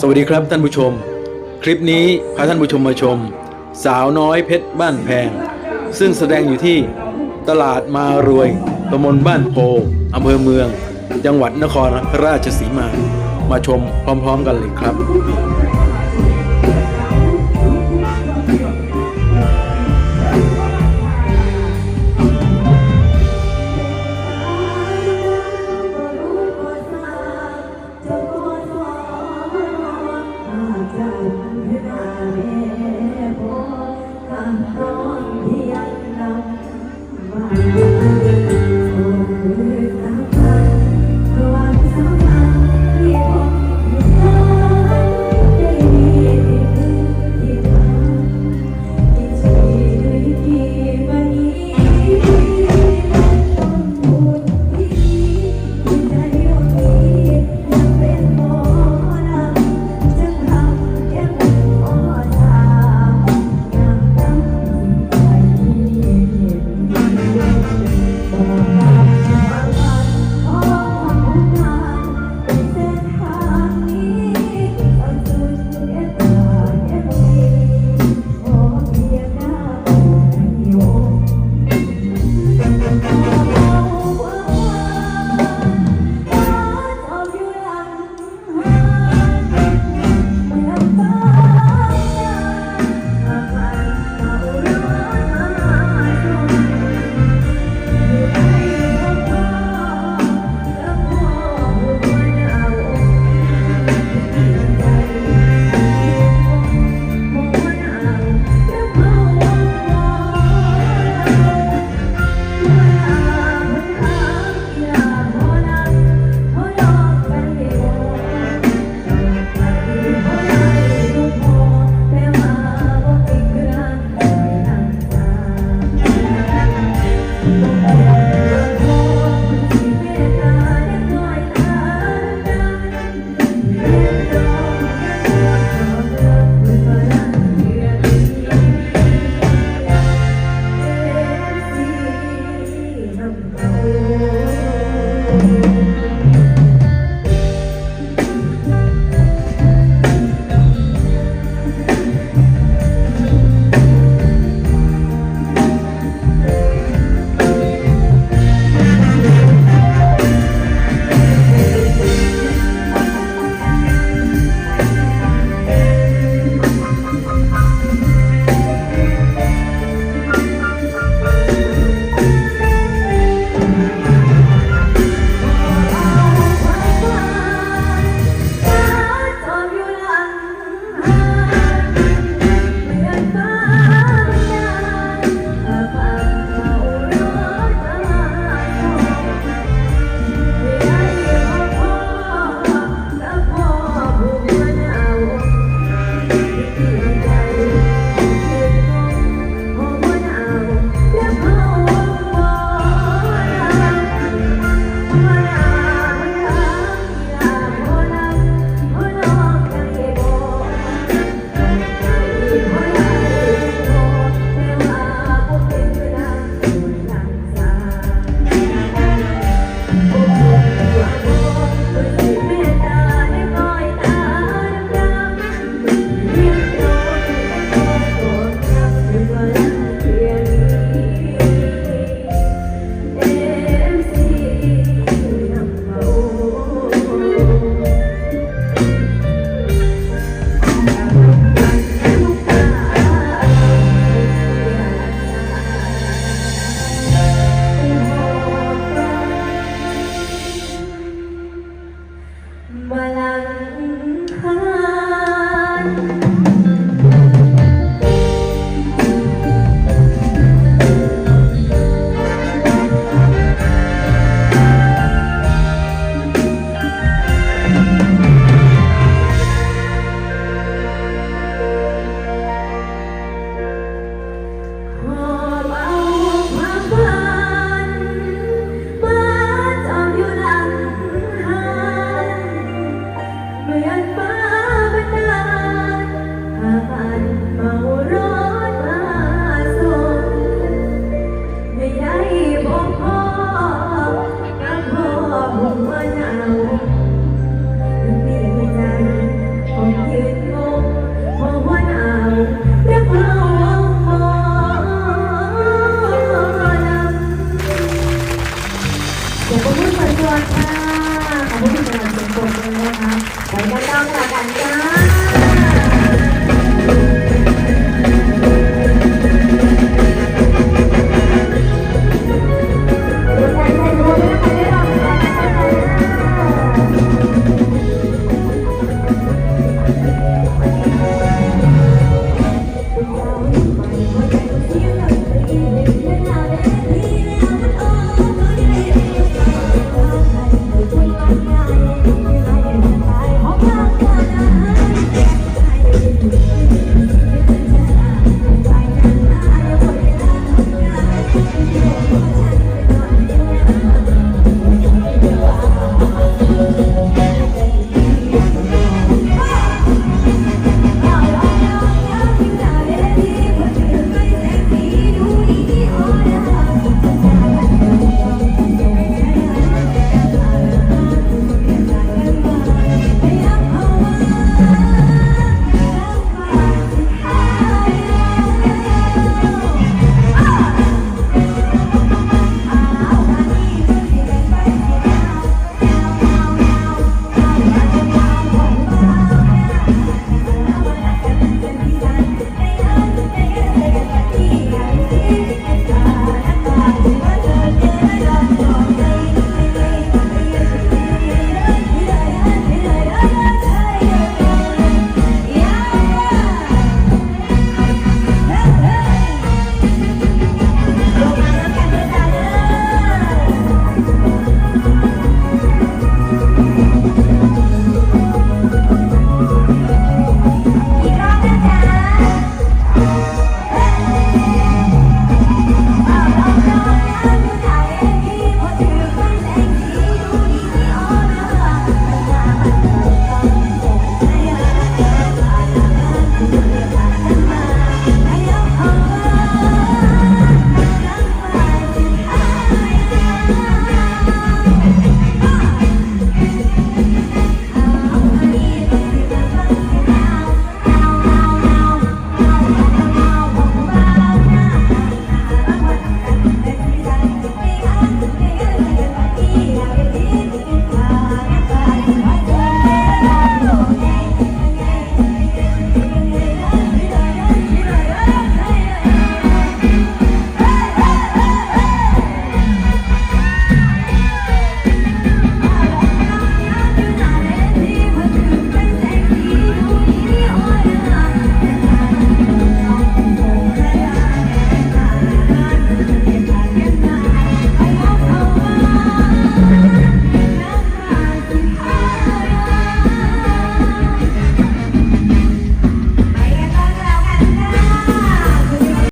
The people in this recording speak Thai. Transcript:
สวัสดีครับท่านผู้ชม คลิปนี้พาท่านผู้ชมมาชม สาวน้อยเพชรบ้านแพง ซึ่งแสดงอยู่ที่ตลาดมารวยตำบลบ้านโพอำเภอเมือง จังหวัดนครราชสีมา มาชมพร้อมๆกันเลยครับ